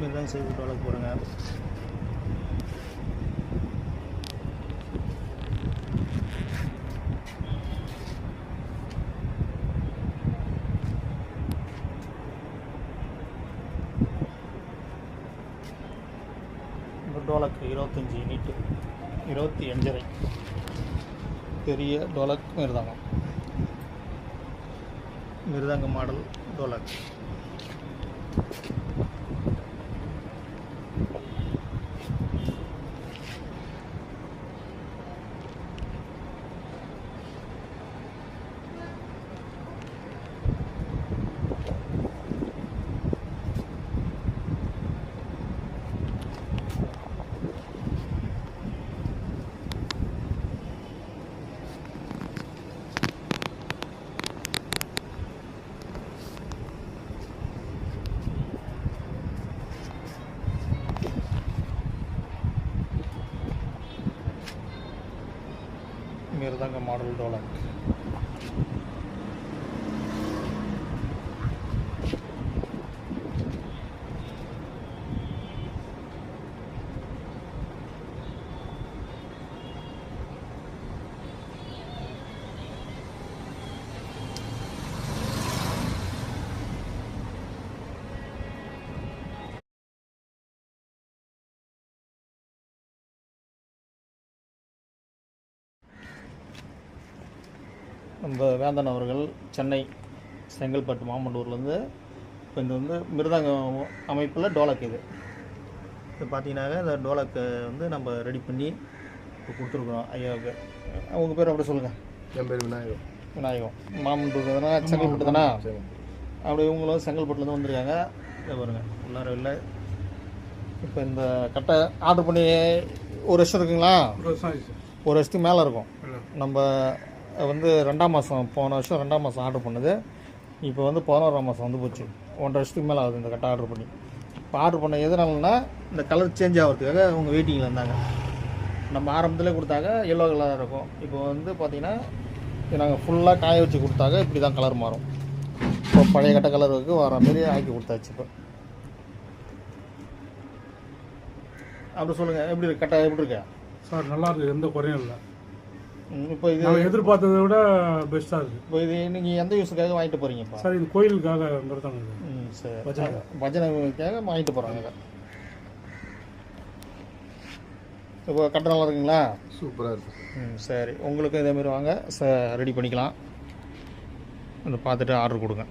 மிருதங்க சைஸ் டோலக் போடுங்க போகிறேங்க டோலக் இருபத்தஞ்சி யூனிட் இருபத்தி அஞ்சரை. பெரிய டோலக் மிருதங்கம். மிருதங்க மாடல் டோலக். மிருதங்க மாடல் டோலக் நம்ம வேந்தன் அவர்கள் சென்னை செங்கல்பட்டு மாமண்டூர்லேருந்து இப்போ இந்த வந்து மிருதங்க அமைப்பில் டோலக் இது. இது பார்த்தீங்கன்னாக்க இந்த டோலக்கை வந்து நம்ம ரெடி பண்ணி இப்போ கொடுத்துருக்குறோம் ஐயாவுக்கு. அவங்க பேர் அப்படி சொல்லுங்கள் என் பேர் விநாயகம். விநாயகம். மாமண்டூர் தானே செங்கல்பட்டு. தானே அப்படி இவங்களும் செங்கல்பட்டுலேருந்து வந்திருக்காங்க. இதை பாருங்க உள்ளார இல்லை. இப்போ இந்த கட்டை ஆர்டர் பண்ணி ஒரு வருஷம் இருக்குங்களா? ஒரு வருஷத்துக்கு மேலே இருக்கும். நம்ம வந்து ரெண்டாம் மாதம் போன வருஷம் ரெண்டாம் மாதம் ஆர்டர் பண்ணது. இப்போ வந்து பதினோராம் மாதம் வந்து போச்சு. ஒன்றரை வருஷத்துக்கு மேலே ஆகுது இந்த கட்டை ஆர்டர் பண்ணி. இப்போ ஆர்டர் பண்ண எதனாலனா இந்த கலர் சேஞ்ச் ஆகிறதுக்காக அவங்க வெயிட்டிங்கில் இருந்தாங்க. நம்ம ஆரம்பத்தில் கொடுத்தாங்க எல்லோ கலராக இருக்கும். இப்போ வந்து பார்த்திங்கன்னா நாங்கள் ஃபுல்லாக காய வச்சு கொடுத்தாங்க இப்படி தான் கலர் மாறும். இப்போ பழைய கட்ட கலருக்கு வர மாரி ஆக்கி கொடுத்தாச்சு இப்போ. அப்படி சொல்லுங்கள் எப்படி இருக்கு? கட்டை எப்படி இருக்கா? சார் நல்லா இருக்குது எந்த குறையும் இல்லை. இப்போ இது எதிர்பார்த்ததை விட பெஸ்ட்டாக இருக்கு. இப்போ இது நீங்கள் எந்த யூஸுக்காக வாங்கிட்டு போகிறீங்கப்பா சார் இது கோயிலுக்காக இது. ம் சரி. பஜனை. பஜனைக்காக வாங்கிட்டு போகிறாங்க இப்போ கட்ட நல்லா இருக்குங்களா? சூப்பராக இருக்கு. ம் சரி. உங்களுக்கும் இதேமாரி வாங்க. ச ரெடி பண்ணிக்கலாம். அதை பார்த்துட்டு ஆர்டர் கொடுங்க.